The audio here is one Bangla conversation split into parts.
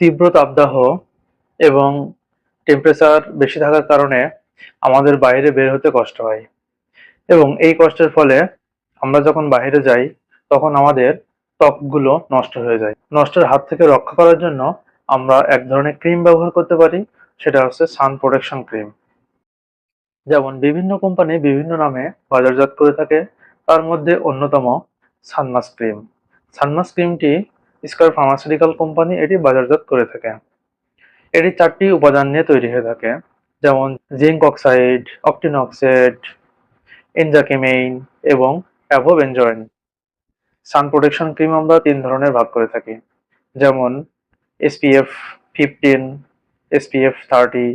তীব্র তাপদাহ এবং টেম্পারেচার বেশি থাকার কারণে আমাদের বাইরে বের হতে কষ্ট হয়। এবং এই কষ্টের ফলে আমরা যখন বাইরে যাই, তখন আমাদের ত্বকগুলো নষ্ট হয়ে যায়। নষ্টের হাত থেকে রক্ষা করার জন্য আমরা এক ধরনের ক্রিম ব্যবহার করতে পারি, সেটা হচ্ছে সান প্রোটেকশন ক্রিম যেমন বিভিন্ন কোম্পানি বিভিন্ন নামে বাজারজাত করে থাকে, তার মধ্যে অন্যতম সানমাস ক্রিম সানমাস ক্রিমটি স্কয়ার ফার্মাসিউটিক্যাল কোম্পানি এটি বাজারজাত করে থাকে। এটি চারটি উপাদান নিয়ে তৈরি হয়ে থাকে, যেমন জিঙ্ক অক্সাইড, অক্টিন অক্সাইড, এনজাকেমেইন এবং অ্যাভোবেঞ্জয়েন সান প্রোটেকশন ক্রিম আমরা তিন ধরনের ভাগ করে থাকি, যেমন এসপিএফ ফিফটিন এসপিএফ থার্টি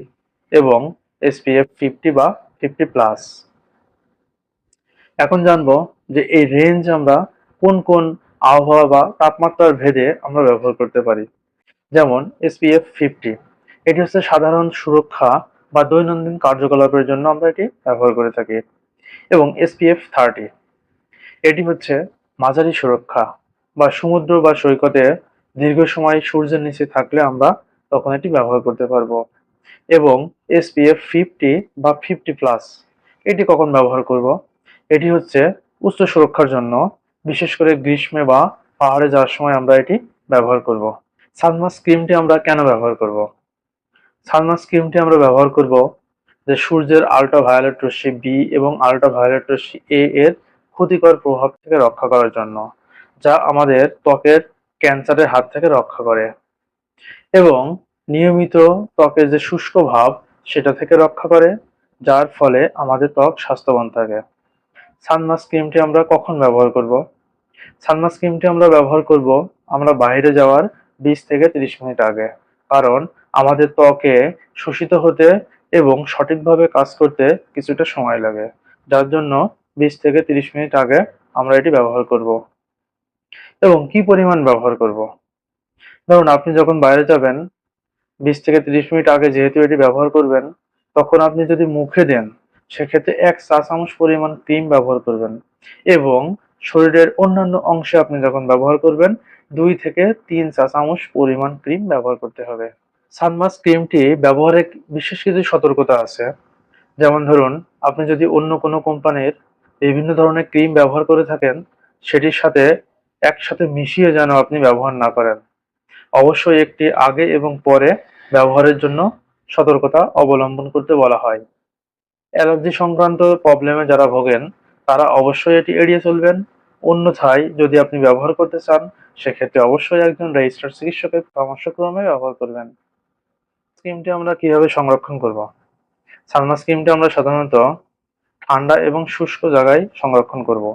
এবং এসপিএফ ফিফটি বা ফিফটি প্লাস এখন জানব যে এই রেঞ্জ আমরা কোন কোন আবহাওয়া বা তাপমাত্রার ভেদে আমরা ব্যবহার করতে পারি। যেমন এসপিএফ ফিফটি এটি হচ্ছে সাধারণ সুরক্ষা বা দৈনন্দিন কার্যকলাপের জন্য আমরা এটি ব্যবহার করে থাকি। এবং এসপিএফ থার্টি এটি হচ্ছে মাঝারি সুরক্ষা বা সমুদ্র বা সৈকতে দীর্ঘ সময় সূর্যের নিচে থাকলে আমরা তখন এটি ব্যবহার করতে পারব। এবং এসপিএফ ফিফটি বা ফিফটি প্লাস এটি কখন ব্যবহার করব? এটি হচ্ছে উচ্চ সুরক্ষার জন্য বিশেষ করে গ্রীষ্মে বা পাহাড়ে যাওয়ার সময় আমরা এটি ব্যবহার করব। সানমাস ক্রিমটি আমরা কেন ব্যবহার করব? সানমাস ক্রিমটি আমরা ব্যবহার করব যে সূর্যের আল্ট্রা ভায়োলেট রশ্মি বি এবং আল্ট্রা ভায়োলেট রশ্মি এ এর ক্ষতিকর প্রভাব থেকে রক্ষা করার জন্য, যা আমাদের ত্বকের ক্যান্সারের হাত থেকে রক্ষা করে এবং নিয়মিত ত্বকের যে শুষ্ক ভাব সেটা থেকে রক্ষা করে, যার ফলে আমাদের ত্বক স্বাস্থ্যবান থাকে। সানমাস ক্রিমটি আমরা কখন ব্যবহার করব? সানমাস ক্রিমটি আমরা ব্যবহার করব আমরা বাইরে যাওয়ার বিশ থেকে তিরিশ মিনিট আগে। কারণ আমাদের ত্বকে শোষিত হতে এবং সঠিকভাবে কাজ করতে কিছুটা সময় লাগে। যার জন্য বিশ থেকে তিরিশ মিনিট আগে আমরা এটি ব্যবহার করব। এবং কি পরিমাণ ব্যবহার করব? ধরুন, আপনি যখন বাইরে যাবেন, বিশ থেকে তিরিশ মিনিট আগে যেহেতু এটি ব্যবহার করবেন, তখন আপনি যদি মুখে দেন, সেক্ষেত্রে এক চা চামচ পরিমাণ ক্রিম ব্যবহার করবেন। এবং শরীরের অন্যান্য অংশে আপনি যখন ব্যবহার করবেন, দুই থেকে তিন চা চামচ পরিমাণ ক্রিম ব্যবহার করতে হবে। সানমাস ক্রিমটি ব্যবহারে বিশেষ কিছু সতর্কতা আছে। যেমন ধরুন, আপনি যদি অন্য কোনো কোম্পানির বিভিন্ন ধরনের ক্রিম ব্যবহার করে থাকেন, সেটির সাথে একসাথে মিশিয়ে যেন আপনি ব্যবহার না করেন। অবশ্যই একটি আগে এবং পরে ব্যবহারের জন্য সতর্কতা অবলম্বন করতে বলা হয়। অ্যালার্জি সংক্রান্ত প্রবলেমে যারা ভোগেন, তারা অবশ্যই এটি এড়িয়ে চলবেন। অন্যথায় যদি আপনি ব্যবহার করতে চান, সেক্ষেত্রে অবশ্যই একজন রেজিস্টার্ড চিকিৎসকের পরামর্শক্রমে ব্যবহার করবেন। স্কিমটি আমরা কীভাবে সংরক্ষণ করব? সালমা স্কিমটি আমরা সাধারণত ঠান্ডা এবং শুষ্ক জায়গায় সংরক্ষণ করব,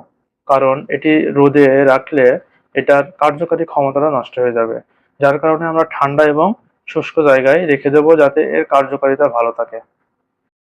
কারণ এটি রোদে রাখলে এটার কার্যকারী ক্ষমতাটা নষ্ট হয়ে যাবে। যার কারণে আমরা ঠান্ডা এবং শুষ্ক জায়গায় রেখে দেবো যাতে এর কার্যকারিতা ভালো থাকে।